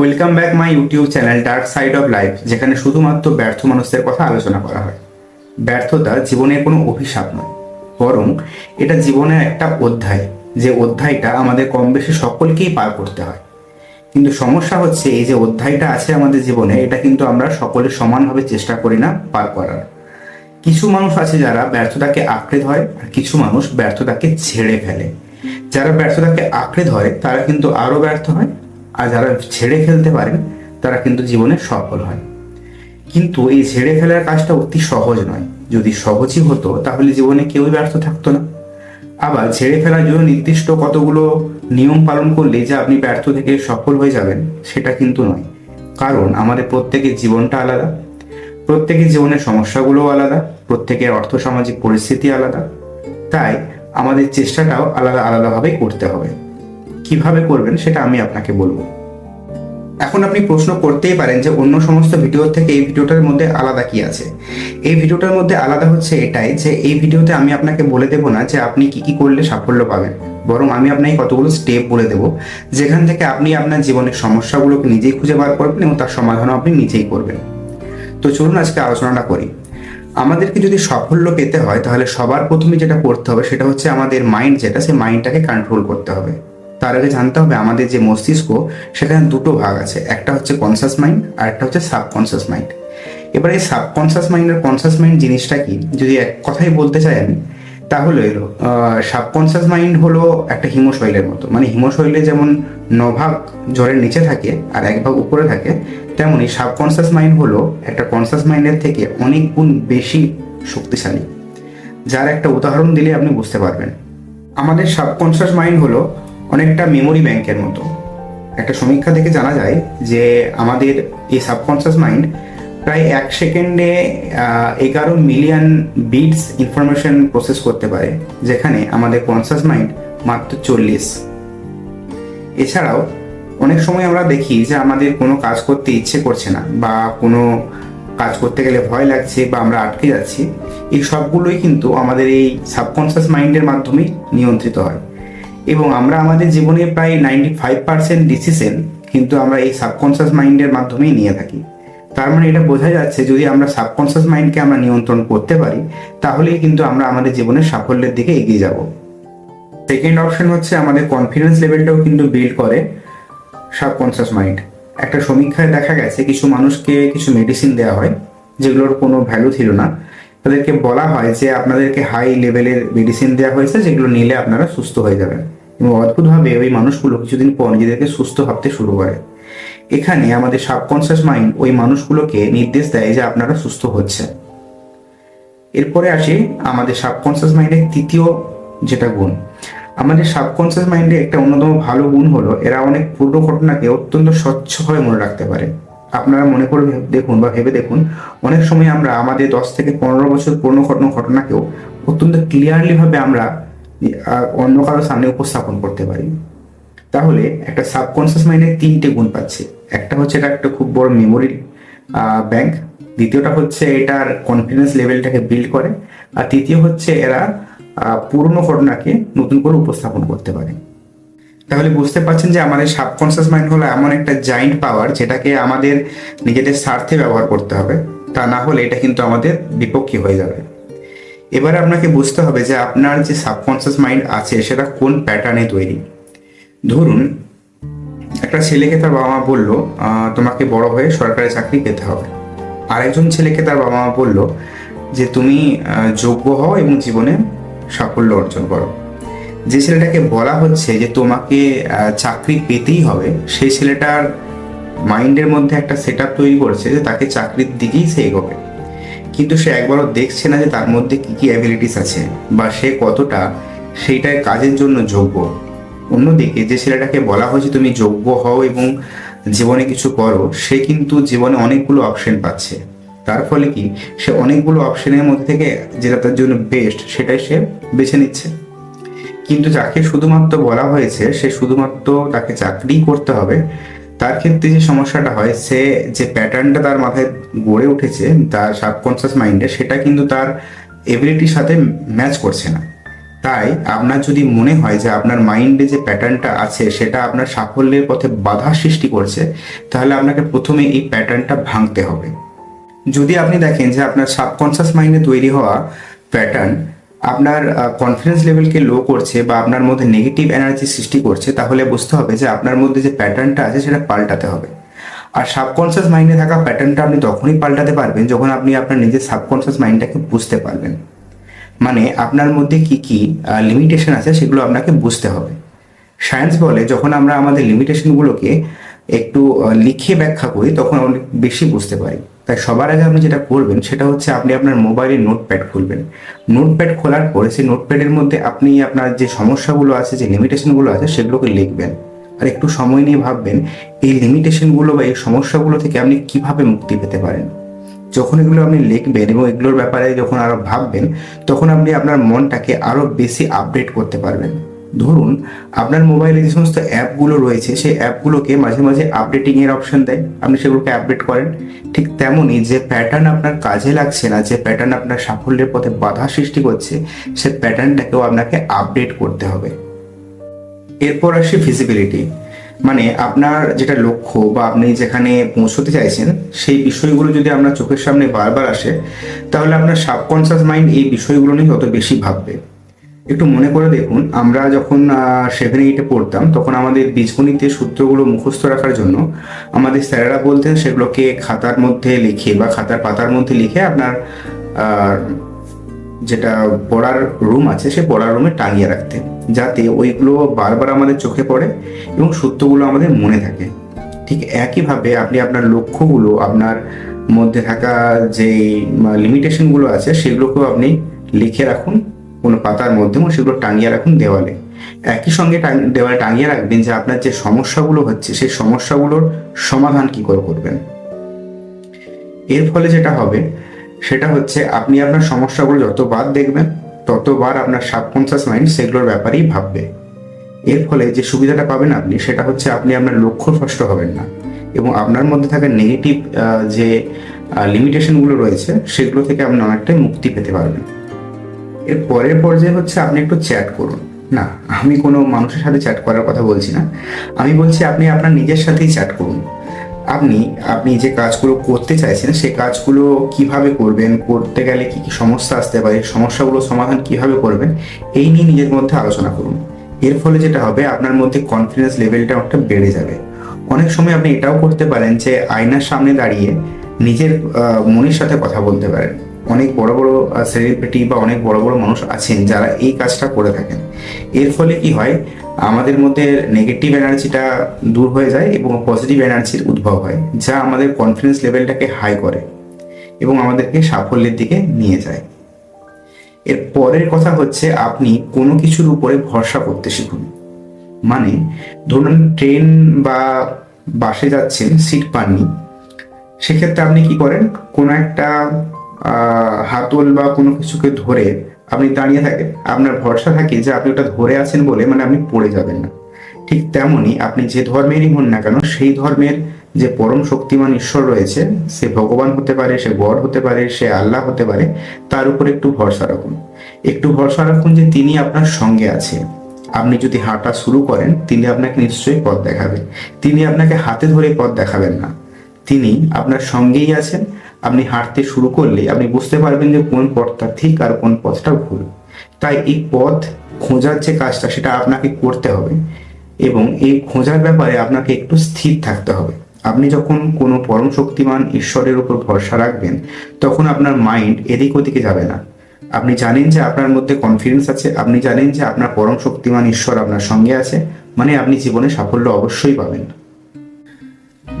Welcome back my YouTube channel dark side of life যেখানে শুধুমাত্র ব্যর্থ মানুষদের কথা আলোচনা করা হয়। ব্যর্থতা জীবনের কোনো অভিশাপ নয়, বরং এটা জীবনের একটা অধ্যায়, যে অধ্যায়টা আমাদের কম বেশি সকলকেই পার করতে হয়। কিন্তু সমস্যা হচ্ছে, এই যে অধ্যায়টা আছে আমাদের জীবনে, এটা কিন্তু আমরা সকলে সমানভাবে চেষ্টা করি না পার করার। কিছু মানুষ আছে যারা ব্যর্থতাকে আঁকড়ে ধরে, আর কিছু মানুষ ব্যর্থতাকে ছেড়ে ফেলে। যারা ব্যর্থতাকে আঁকড়ে ধরে, তারা কিন্তু আরও ব্যর্থ হয় আর যারা ছেড়ে ফেলতে পারেন, তারা কিন্তু জীবনে সফল হয়। কিন্তু এই ছেড়ে ফেলার কাজটা অতি সহজ নয়। যদি সহজই হতো, তাহলে জীবনে কেউই ব্যর্থ থাকতো না। আবার ছেড়ে ফেলার জন্য নির্দিষ্ট কতগুলো নিয়ম পালন করলে যে আপনি ব্যর্থ থেকে সফল হয়ে যাবেন, সেটা কিন্তু নয়। কারণ আমাদের প্রত্যেকের জীবনটা আলাদা। প্রত্যেকের জীবনের সমস্যাগুলোও আলাদা। প্রত্যেকের অর্থ সামাজিক পরিস্থিতি আলাদা। তাই আমাদের চেষ্টাটাও আলাদা আলাদাভাবেই করতে হবে। কীভাবে করবেন, সেটা আমি আপনাকে বলব। এখন আপনি প্রশ্ন করতেই পারেন যে অন্য সমস্ত ভিডিওর থেকে এই ভিডিওটার মধ্যে আলাদা কি আছে? এই ভিডিওটার মধ্যে আলাদা হচ্ছে এটাই যে এই ভিডিওতে আমি আপনাকে বলে দেব না যে আপনি কি কি করলে সাফল্য পাবেন। বরং আমি আপনাকে কতগুলো স্টেপ বলে দেব, যেখান থেকে আপনি আপনার জীবনের সমস্যাগুলোকে নিজেই খুঁজে বার করবেন এবং তার সমাধানও আপনি নিজেই করবেন। তো চলুন আজকে আলোচনাটা করি। আমাদেরকে যদি সাফল্য পেতে হয়, তাহলে সবার প্রথমে যেটা করতে হবে সেটা হচ্ছে আমাদের মাইন্ড যেটা, সেই মাইন্ডটাকে কন্ট্রোল করতে হবে। তার আগে জানতে হবে আমাদের যে মস্তিষ্ক, সেখানে দুটো ভাগ আছে। একটা হচ্ছে কনসাস মাইন্ড আর একটা হচ্ছে সাবকনসাস মাইন্ড এবার এই সাবকনসাস মাইন্ড আর কনসাস মাইন্ড জিনিসটা কি? যদি এক কথাই বলতে চাই আমি, তাহলে এলো সাবকনসাস মাইন্ড হলো একটা হিমশৈলের মতো। মানে হিমশৈলে যেমন নভাগ জলের নিচে থাকে আর এক ভাগ উপরে থাকে, তেমনি সাবকনসাস মাইন্ড হলো একটা কনসাস মাইন্ডের থেকে অনেক গুণ বেশি শক্তিশালী। যার একটা উদাহরণ দিলে আপনি বুঝতে পারবেন। আমাদের সাবকনসাস মাইন্ড হলো অনেকটা মেমোরি ব্যাংকের মতো। একটা সমীক্ষা থেকে জানা যায় যে আমাদের এই সাবকনসাস মাইন্ড প্রায় এক সেকেন্ডে এগারো মিলিয়ন বিটস ইনফরমেশন প্রসেস করতে পারে, যেখানে আমাদের কনসাস মাইন্ড মাত্র চল্লিশ। এছাড়াও, অনেক সময় আমরা দেখি যে আমাদের কোনো কাজ করতে ইচ্ছে করছে না বা কোনো কাজ করতে গেলে ভয় লাগছে বা আমরা আটকে যাচ্ছি, এই সবগুলোই কিন্তু আমাদের এই সাবকনসাস মাইন্ডের মাধ্যমেই নিয়ন্ত্রিত হয়। এবং আমরা আমাদের জীবনে প্রায় নাইনটি ফাইভ পার্সেন্ট ডিসিশন কিন্তু আমরা এই সাবকনসাস মাইন্ডের মাধ্যমেই নিয়ে থাকি। তার মানে এটা বোঝা যাচ্ছে যদি আমরা সাবকনসাস মাইন্ডকে আমরা নিয়ন্ত্রণ করতে পারি, তাহলেই কিন্তু আমরা আমাদের জীবনের সাফল্যের দিকে এগিয়ে যাব। সেকেন্ড অপশন হচ্ছে আমাদের কনফিডেন্স লেভেলটাও কিন্তু বিল্ড করে সাবকনসাস মাইন্ড একটা সমীক্ষায় দেখা গেছে কিছু মানুষকে কিছু মেডিসিন দেওয়া হয়, যেগুলোর কোনো ভ্যালু ছিল না। তাদেরকে বলা হয় যে আপনাদেরকে হাই লেভেলের মেডিসিন দেওয়া হয়েছে, যেগুলো নিলে আপনারা সুস্থ হয়ে যাবেন। এবং অদ্ভুতভাবে ওই মানুষগুলো কিছুদিন পর নিজেদেরকে সুস্থ ভাবতে শুরু করে। এখানে আমাদের সাবকনসিয়াস মাইন্ড ওই মানুষগুলোকে নির্দেশ দেয় যে আপনারা সুস্থ হচ্ছে এরপরে আসি আমাদের সাবকনসিয়াস মাইন্ডের তৃতীয় যেটা গুণ। আমাদের সাবকনসিয়াস মাইন্ডে একটা অন্যতম ভালো গুণ হলো, এরা অনেক পূর্ণ ঘটনাকে অত্যন্ত স্বচ্ছভাবে মনে রাখতে পারে। আপনারা মনে করে দেখুন বা ভেবে দেখুন, অনেক সময় আমরা আমাদের দশ থেকে পনেরো বছর পুরনো ঘটনা, ঘটনাকেও অত্যন্ত ক্লিয়ারলি ভাবে আমরা অন্য কারও সামনে উপস্থাপন করতে পারি। তাহলে একটা সাবকনসিয়াস মাইন্ডের তিনটে গুণ পাচ্ছে। একটা হচ্ছে এটা একটা খুব বড় মেমোরি ব্যাংক দ্বিতীয়টা হচ্ছে এটার কনফিডেন্স লেভেলটাকে বিল্ড করে, আর তৃতীয় হচ্ছে এরা পুরনো ঘটনাকে নতুন করে উপস্থাপন করতে পারে। তাহলে বুঝতে পারছেন যে আমাদের সাবকনসিয়াস মাইন্ড হলো এমন একটা জাইন্ট পাওয়ার যেটাকে আমাদের নিজেদের স্বার্থে ব্যবহার করতে হবে। তা না হলে এটা কিন্তু আমাদের বিপক্ষী হয়ে যাবে। এবারে আপনাকে বুঝতে হবে যে আপনার যে সাবকনসিয়াস মাইন্ড আছে, সেটা কোন প্যাটার্নে তৈরি? ধরুন, একটা ছেলেকে তার বাবা মা বলল তোমাকে বড় হয়ে সরকারি চাকরি পেতে হবে। আরেকজন ছেলেকে তার বাবা মা বলল, যে তুমি যোগ্য হও এবং জীবনে সাফল্য অর্জন করো। যে ছেলেটাকে বলা হচ্ছে যে তোমাকে চাকরি পেতেই হবে, সেই ছেলেটার মাইন্ডের মধ্যে একটা সেট তৈরি করছে যে তাকে চাকরির দিকেই সে এগোবে। কিন্তু সে একবারও দেখছে না যে তার মধ্যে কি কি অ্যাবিলিটিস আছে বা সে কতটা সেইটার কাজের জন্য যোগ্য। অন্যদিকে যে ছেলেটাকে বলা হয়েছে তুমি যোগ্য হও এবং জীবনে কিছু করো, সে কিন্তু জীবনে অনেকগুলো অপশন পাচ্ছে। তার ফলে কি, সে অনেকগুলো অপশনের মধ্যে থেকে যেটা তার জন্য বেস্ট সেটাই সে বেছে নিচ্ছে। কিন্তু যাকে শুধুমাত্র বলা হয়েছে, সে শুধুমাত্র তাকে চাকরি করতে হবে তার ক্ষেত্রে যে সমস্যাটা হয়, সে যে প্যাটার্নটা তার মাথায় গড়ে উঠেছে, তার সাবকনসিয়াস মাইন্ডে সেটা কিন্তু তার এবিলিটির সাথে ম্যাচ করছে না। তাই আপনার যদি মনে হয় যে আপনার মাইন্ডে যে প্যাটার্নটা আছে, সেটা আপনার সাফল্যের পথে বাধা সৃষ্টি করছে, তাহলে আপনাকে প্রথমে এই প্যাটার্নটা ভাঙতে হবে। যদি আপনি দেখেন যে আপনার সাবকনসিয়াস মাইন্ডে তৈরি হওয়া প্যাটার্ন আপনার কনফিডেন্স লেভেলকে লো করছে বা আপনার মধ্যে নেগেটিভ এনার্জি সৃষ্টি করছে, তাহলে বুঝতে হবে যে আপনার মধ্যে যে প্যাটার্নটা আছে সেটা পাল্টাতে হবে। আর সাবকনসিয়াস মাইন্ডে থাকা প্যাটার্নটা আপনি তখনই পাল্টাতে পারবেন যখন আপনি আপনার নিজের সাবকনসিয়াস মাইন্ডটাকে বুঝতে পারবেন। মানে আপনার মধ্যে কি কি লিমিটেশন আছে সেগুলো আপনাকে বুঝতে হবে। সায়েন্স বলে যখন আমরা আমাদের লিমিটেশনগুলোকে একটু লিখে ব্যাখ্যা করি, তখন অনেক বেশি বুঝতে পারি। তাই সবার আগে আপনি যেটা করবেন সেটা হচ্ছে আপনি আপনার মোবাইলে নোটপ্যাড খুলবেন। নোটপ্যাড খোলার পরে সেই নোটপ্যাডের মধ্যে আপনি আপনার যে সমস্যাগুলো আছে, যে লিমিটেশনগুলো আছে, সেগুলোকে লিখবেন। আর একটু সময় নিয়ে ভাববেন, এই লিমিটেশনগুলো বা এই সমস্যাগুলো থেকে আপনি কীভাবে মুক্তি পেতে পারেন? যখন এগুলো আপনি লিখবেন এবং এগুলোর ব্যাপারে যখন আরও ভাববেন, তখন আপনি আপনার মনটাকে আরও বেশি আপডেট করতে পারবেন। ধরুন, আপনার মোবাইলে যে সমস্ত অ্যাপগুলো রয়েছে, সেই অ্যাপগুলোকে মাঝে মাঝে আপডেটিং এর অপশন দেয়। আপনি সেগুলোকে আপডেট করেন। ঠিক তেমনই যে প্যাটার্ন আপনার কাজে লাগছে না, যে প্যাটার্ন আপনার সাফল্যের পথে বাধা সৃষ্টি করছে, সে প্যাটার্নটাকেও আপনাকে আপডেট করতে হবে। এরপর আসে ফিজিবিলিটি মানে আপনার যেটা লক্ষ্য বা আপনি যেখানে পৌঁছতে চাইছেন, সেই বিষয়গুলো যদি আপনার চোখের সামনে বারবার আসে, তাহলে আপনার সাবকনসিয়াস মাইন্ড এই বিষয়গুলো নিয়ে তত বেশি ভাববে। একটু মনে করে দেখুন, আমরা যখন সেভেন এইটে পড়তাম, তখন আমাদের বীজগণিতের সূত্রগুলো মুখস্থ রাখার জন্য আমাদের স্যারেরা বলতেন সেগুলোকে খাতার মধ্যে লিখে বা খাতার পাতার মধ্যে লিখে আপনার যেটা পড়ার রুম আছে, সে পড়ার রুমে টাঙিয়ে রাখতে যাতে ওইগুলো বারবার আমাদের চোখে পড়ে এবং সূত্রগুলো আমাদের মনে থাকে। ঠিক একইভাবে আপনি আপনার লক্ষ্যগুলো, আপনার মধ্যে থাকা যে লিমিটেশনগুলো আছে, সেগুলোকেও আপনি লিখে রাখুন। কোনো পাতার মধ্যে এবং সেগুলো টাঙিয়ে রাখুন দেওয়ালে। একই সঙ্গে দেওয়ালে টাঙিয়ে রাখবেন যে আপনার যে সমস্যাগুলো হচ্ছে, সেই সমস্যাগুলোর সমাধান কি করে করবেন? এর ফলে যেটা হবে, সেটা হচ্ছে আপনি আপনার সমস্যাগুলো যতবার দেখবেন ততবার আপনার সাবকনসিয়াস মাইন্ড সেগুলোর ব্যাপারেই ভাববে। এর ফলে যে সুবিধাটা পাবেন আপনি, সেটা হচ্ছে আপনি আপনার লক্ষ্য ভ্রষ্ট হবেন না এবং আপনার মধ্যে থাকা নেগেটিভ যে লিমিটেশনগুলো রয়েছে, সেগুলো থেকে আপনি অনেকটাই মুক্তি পেতে পারবেন। এর পরের পর্যায়ে হচ্ছে আপনি একটু চ্যাট করুন। না, আমি কোনো মানুষের সাথে চ্যাট করার কথা বলছি না। আমি বলছি আপনি আপনার নিজের সাথেই চ্যাট করুন। আপনি আপনি যে কাজগুলো করতে চাইছেন সেই কাজগুলো কীভাবে করবেন, করতে গেলে কি কি সমস্যা আসতে পারে সমস্যাগুলো সমাধান কীভাবে করবেন, এই নিয়ে নিজের মধ্যে আলোচনা করুন। এর ফলে যেটা হবে, আপনার মধ্যে কনফিডেন্স লেভেলটা অনেকটা বেড়ে যাবে। অনেক সময় আপনি এটাও করতে পারেন যে আয়নার সামনে দাঁড়িয়ে নিজের মনের সাথে কথা বলতে পারেন। অনেক বড় বড় সেলিব্রিটি বা অনেক বড় বড় মানুষ আছেন যারা এই কাজটা করে থাকেন। এর ফলে কি হয়, আমাদের মধ্যে নেগেটিভ এনার্জিটা দূর হয়ে যায় এবং পজিটিভ এনার্জির উদ্ভব হয়, যা আমাদের কনফিডেন্স লেভেলটাকে হাই করে এবং আমাদেরকে সাফল্যের দিকে নিয়ে যায়। এর পরের কথা হচ্ছে, আপনি কোনো কিছুর উপরে ভরসা করতে শিখুন। মানে ধরুন ট্রেন বা বাসে যাচ্ছেন সিট পাননি, সেক্ষেত্রে আপনি কি করেন? কোনো একটা হাতল বা কোনো কিছুকে ধরে আপনি দাঁড়িয়ে থাকেন, আপনার ভরসা থাকে যে আপনি ওটা ধরে আছেন বলে মানে আপনি পড়ে যাবেন না। ঠিক তেমনই আপনি যে ধর্মেরই হন না কেন, সেই ধর্মের যে পরম শক্তিমান ঈশ্বর রয়েছে, সে ভগবান হতে পারে, সে গড হতে পারে, সে আল্লাহ হতে পারে, তার উপর একটু ভরসা রাখুন। একটু ভরসা রাখুন যে তিনি আপনার সঙ্গে আছে। আপনি যদি হাঁটা শুরু করেন, তিনি আপনাকে নিশ্চয়ই পথ দেখাবেন তিনি আপনাকে হাতে ধরে পথ দেখাবেন না। তিনি আপনার সঙ্গেই আছেন আপনি হাঁটতে শুরু করলে আপনি বুঝতে পারবেন যে কোন পথটা ঠিক আর কোন পথটা ভুল। তাই এই পথ খোঁজার যে কাজটা, সেটা আপনাকে করতে হবে এবং এই খোঁজার ব্যাপারে আপনাকে একটু স্থির থাকতে হবে। আপনি যখন কোনো পরম শক্তিমান ঈশ্বরের উপর ভরসা রাখবেন, তখন আপনার মাইন্ড এদিক ওদিকে যাবে না। আপনি জানেন যে আপনার মধ্যে কনফিডেন্স আছে, আপনি জানেন যে আপনার পরম শক্তিমান ঈশ্বর আপনার সঙ্গে আছে মানে আপনি জীবনে সাফল্য অবশ্যই পাবেন।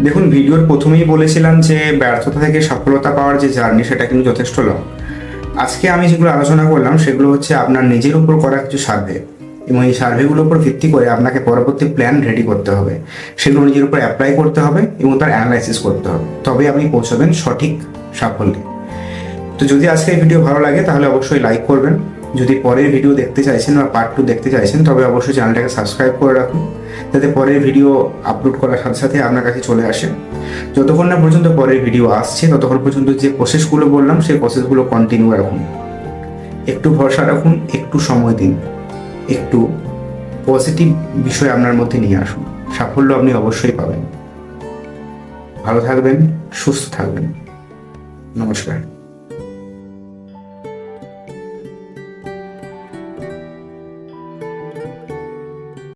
দেখুন, ভিডিওর প্রথমেই বলেছিলাম যে ব্যর্থতা থেকে সফলতা পাওয়ার যে জার্নি, সেটা কিন্তু যথেষ্ট লং। আজকে আমি যেগুলো আলোচনা করলাম, সেগুলো হচ্ছে আপনার নিজের উপর করা কিছু সার্ভে এবং এই সার্ভেগুলোর উপর ভিত্তি করে আপনাকে পরবর্তী প্ল্যান রেডি করতে হবে। সেগুলো নিজের উপর অ্যাপ্লাই করতে হবে এবং তার অ্যানালাইসিস করতে হবে। তবে আপনি পৌঁছাবেন সঠিক সাফল্যে। তো যদি আজকে এই ভিডিও ভালো লাগে, তাহলে অবশ্যই লাইক করবেন। যদি পরের ভিডিও দেখতে চাইছেন বা পার্ট টু দেখতে চাইছেন, তবে অবশ্যই চ্যানেলটাকে সাবস্ক্রাইব করে রাখুন, যাতে পরের ভিডিও আপলোড করার সাথে সাথে আপনার কাছে চলে আসে। যতক্ষণ না পর্যন্ত পরের ভিডিও আসছে, ততক্ষণ পর্যন্ত যে প্রসেসগুলো বললাম, সেই প্রসেসগুলো কন্টিনিউ রাখুন। একটু ভরসা রাখুন, একটু সময় দিন, একটু পজিটিভ বিষয় আপনার মধ্যে নিয়ে আসুন। সাফল্য আপনি অবশ্যই পাবেন। ভালো থাকবেন, সুস্থ থাকবেন। নমস্কার।